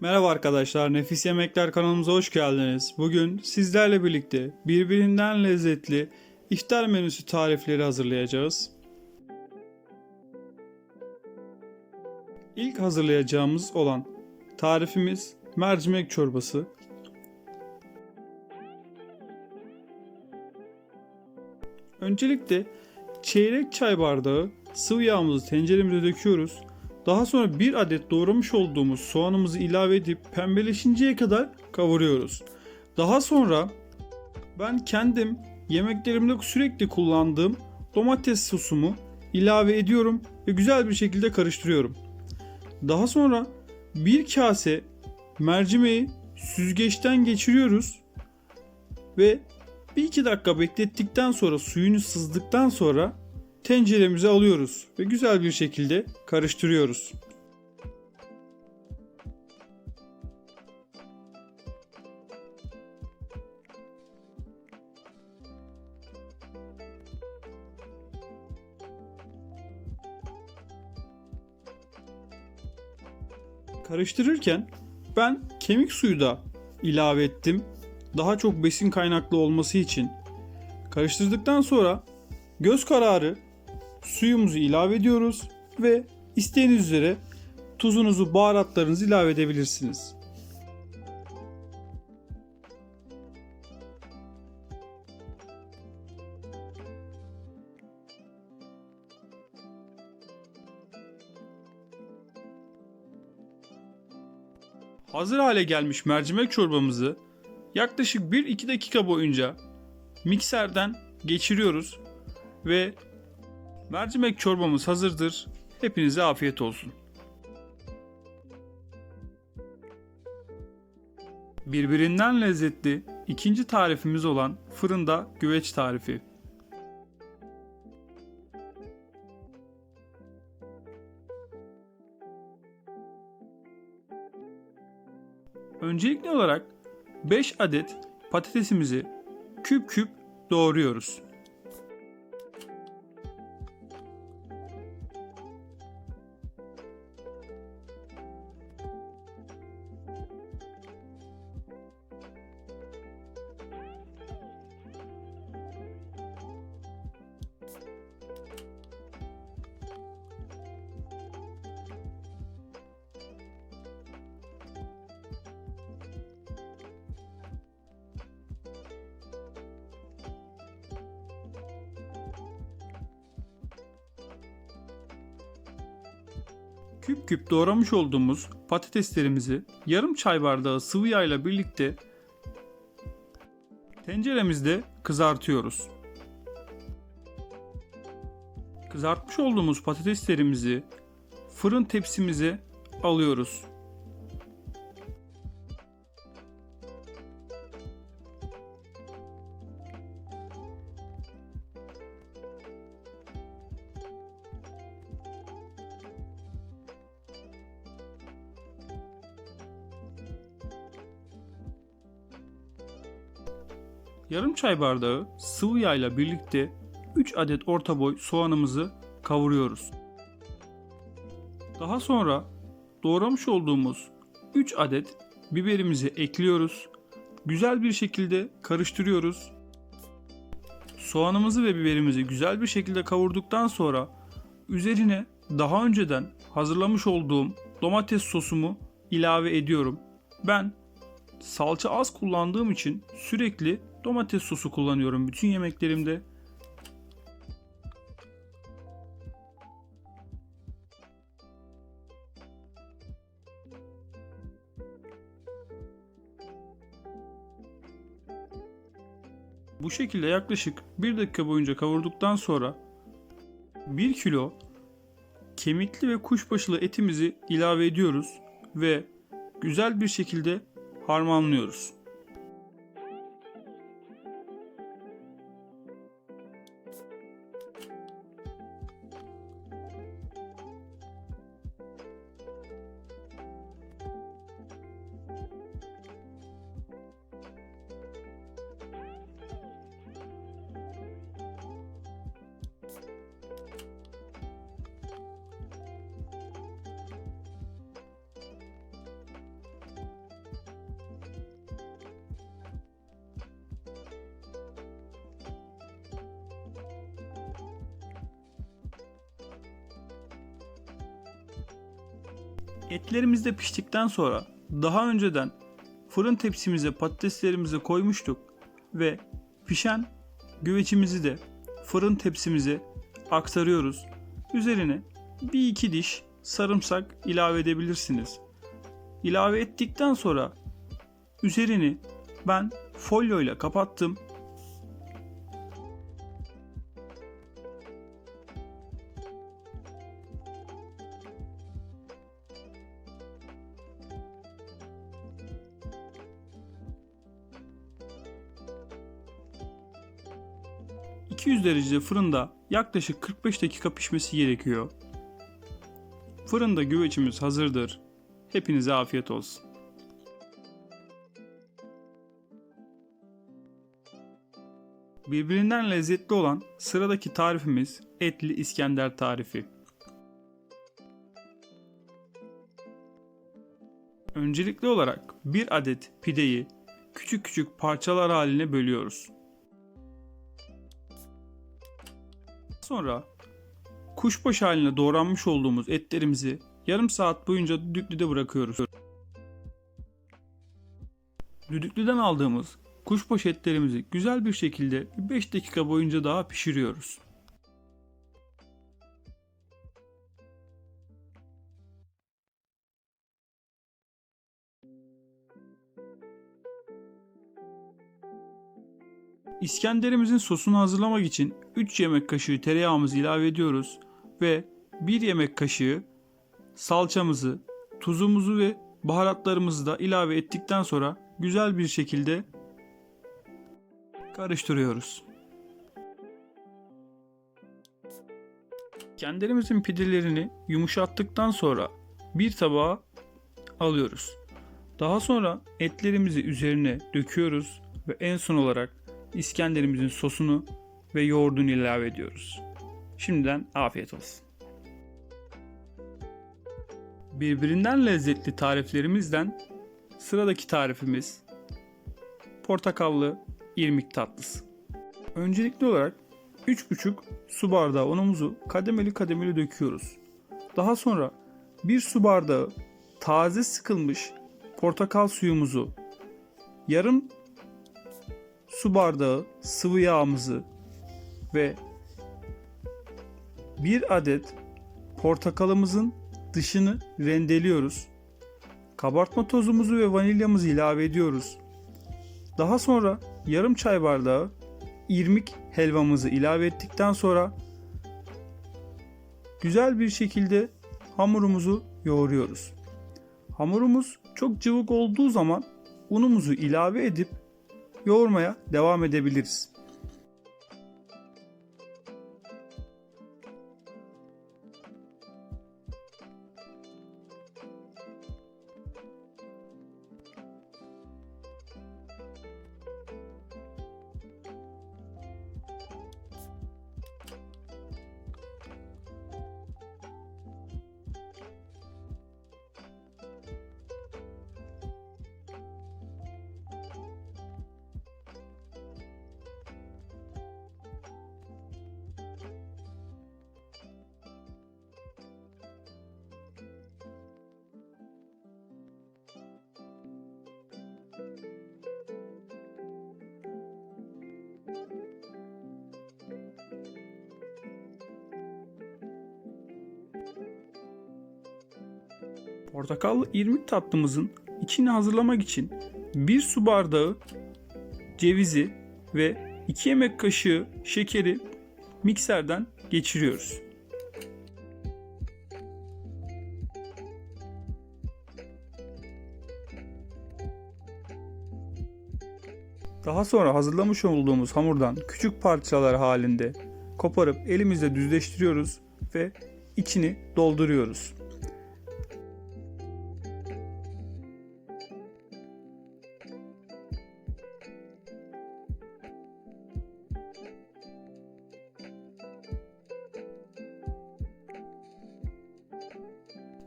Merhaba arkadaşlar, Nefis Yemekler kanalımıza hoş geldiniz. Bugün sizlerle birlikte birbirinden lezzetli iftar menüsü tarifleri hazırlayacağız. İlk hazırlayacağımız olan tarifimiz mercimek çorbası. Öncelikle çeyrek çay bardağı sıvı yağımızı tenceremize döküyoruz. Daha sonra bir adet doğramış olduğumuz soğanımızı ilave edip pembeleşinceye kadar kavuruyoruz. Daha sonra ben kendim yemeklerimde sürekli kullandığım domates sosumu ilave ediyorum ve güzel bir şekilde karıştırıyorum. Daha sonra bir kase mercimeği süzgeçten geçiriyoruz ve bir iki dakika beklettikten sonra suyunu sızdıktan sonra tenceremize alıyoruz ve güzel bir şekilde karıştırıyoruz. Karıştırırken ben kemik suyu da ilave ettim. Daha çok besin kaynaklı olması için. Karıştırdıktan sonra göz kararı suyumuzu ilave ediyoruz ve isteğiniz üzere tuzunuzu, baharatlarınızı ilave edebilirsiniz. Hazır hale gelmiş mercimek çorbamızı yaklaşık 1-2 dakika boyunca mikserden geçiriyoruz ve mercimek çorbamız hazırdır. Hepinize afiyet olsun. Birbirinden lezzetli ikinci tarifimiz olan fırında güveç tarifi. Öncelikli olarak 5 adet patatesimizi küp küp doğruyoruz. Küp küp doğramış olduğumuz patateslerimizi yarım çay bardağı sıvı yağ ile birlikte tenceremizde kızartıyoruz. Kızartmış olduğumuz patateslerimizi fırın tepsimize alıyoruz. Yarım çay bardağı sıvı yağ ile birlikte 3 adet orta boy soğanımızı kavuruyoruz. Daha sonra doğramış olduğumuz 3 adet biberimizi ekliyoruz. Güzel bir şekilde karıştırıyoruz. Soğanımızı ve biberimizi güzel bir şekilde kavurduktan sonra üzerine daha önceden hazırlamış olduğum domates sosumu ilave ediyorum. Ben salça az kullandığım için sürekli domates sosu kullanıyorum bütün yemeklerimde. Bu şekilde yaklaşık 1 dakika boyunca kavurduktan sonra 1 kilo kemikli ve kuşbaşılı etimizi ilave ediyoruz ve güzel bir şekilde harmanlıyoruz. Etlerimiz de piştikten sonra daha önceden fırın tepsimize patateslerimizi koymuştuk ve pişen güvecimizi de fırın tepsimize aktarıyoruz. Üzerine bir iki diş sarımsak ilave edebilirsiniz. İlave ettikten sonra üzerini ben folyo ile kapattım. ...200 derecede fırında yaklaşık 45 dakika pişmesi gerekiyor. Fırında güvecimiz hazırdır. Hepinize afiyet olsun. Birbirinden lezzetli olan sıradaki tarifimiz etli İskender tarifi. Öncelikli olarak bir adet pideyi küçük küçük parçalar haline bölüyoruz. Sonra kuşbaşı haline doğranmış olduğumuz etlerimizi yarım saat boyunca düdüklüde bırakıyoruz. Düdüklüden aldığımız kuşbaşı etlerimizi güzel bir şekilde 5 dakika boyunca daha pişiriyoruz. İskenderimizin sosunu hazırlamak için 3 yemek kaşığı tereyağımızı ilave ediyoruz ve 1 yemek kaşığı salçamızı, tuzumuzu ve baharatlarımızı da ilave ettikten sonra güzel bir şekilde karıştırıyoruz. Kendilerimizin pidelerini yumuşattıktan sonra bir tabağa alıyoruz. Daha sonra etlerimizi üzerine döküyoruz ve en son olarak İskenderimizin sosunu ve yoğurdunu ilave ediyoruz. Şimdiden afiyet olsun. Birbirinden lezzetli tariflerimizden sıradaki tarifimiz portakallı irmik tatlısı. Öncelikli olarak 3,5 su bardağı unumuzu kademeli kademeli döküyoruz. Daha sonra 1 su bardağı taze sıkılmış portakal suyumuzu, yarım su bardağı sıvı yağımızı ve bir adet portakalımızın dışını rendeliyoruz. Kabartma tozumuzu ve vanilyamızı ilave ediyoruz. Daha sonra yarım çay bardağı irmik helvamızı ilave ettikten sonra güzel bir şekilde hamurumuzu yoğuruyoruz. Hamurumuz çok cıvık olduğu zaman unumuzu ilave edip yoğurmaya devam edebiliriz. Portakallı irmik tatlımızın içini hazırlamak için 1 su bardağı cevizi ve 2 yemek kaşığı şekeri mikserden geçiriyoruz. Daha sonra hazırlamış olduğumuz hamurdan küçük parçalar halinde koparıp elimizle düzleştiriyoruz ve içini dolduruyoruz.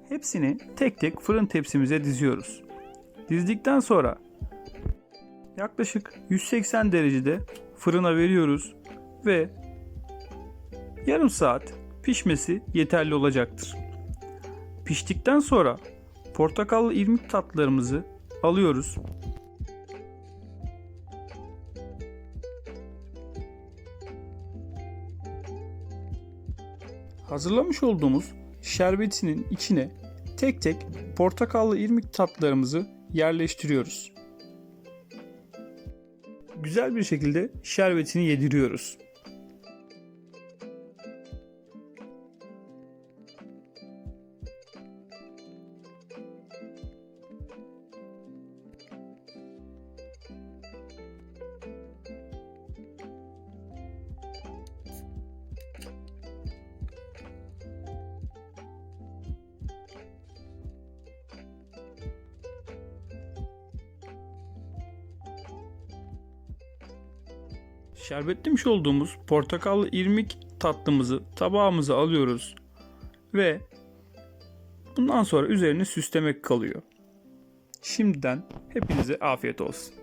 Hepsini tek tek fırın tepsimize diziyoruz. Dizdikten sonra yaklaşık 180 derecede fırına veriyoruz ve yarım saat pişmesi yeterli olacaktır. Piştikten sonra portakallı irmik tatlılarımızı alıyoruz. Hazırlamış olduğumuz şerbetinin içine tek tek portakallı irmik tatlılarımızı yerleştiriyoruz. Güzel bir şekilde şerbetini yediriyoruz. Şerbetlemiş olduğumuz portakallı irmik tatlımızı tabağımıza alıyoruz ve bundan sonra üzerine süslemek kalıyor. Şimdiden hepinize afiyet olsun.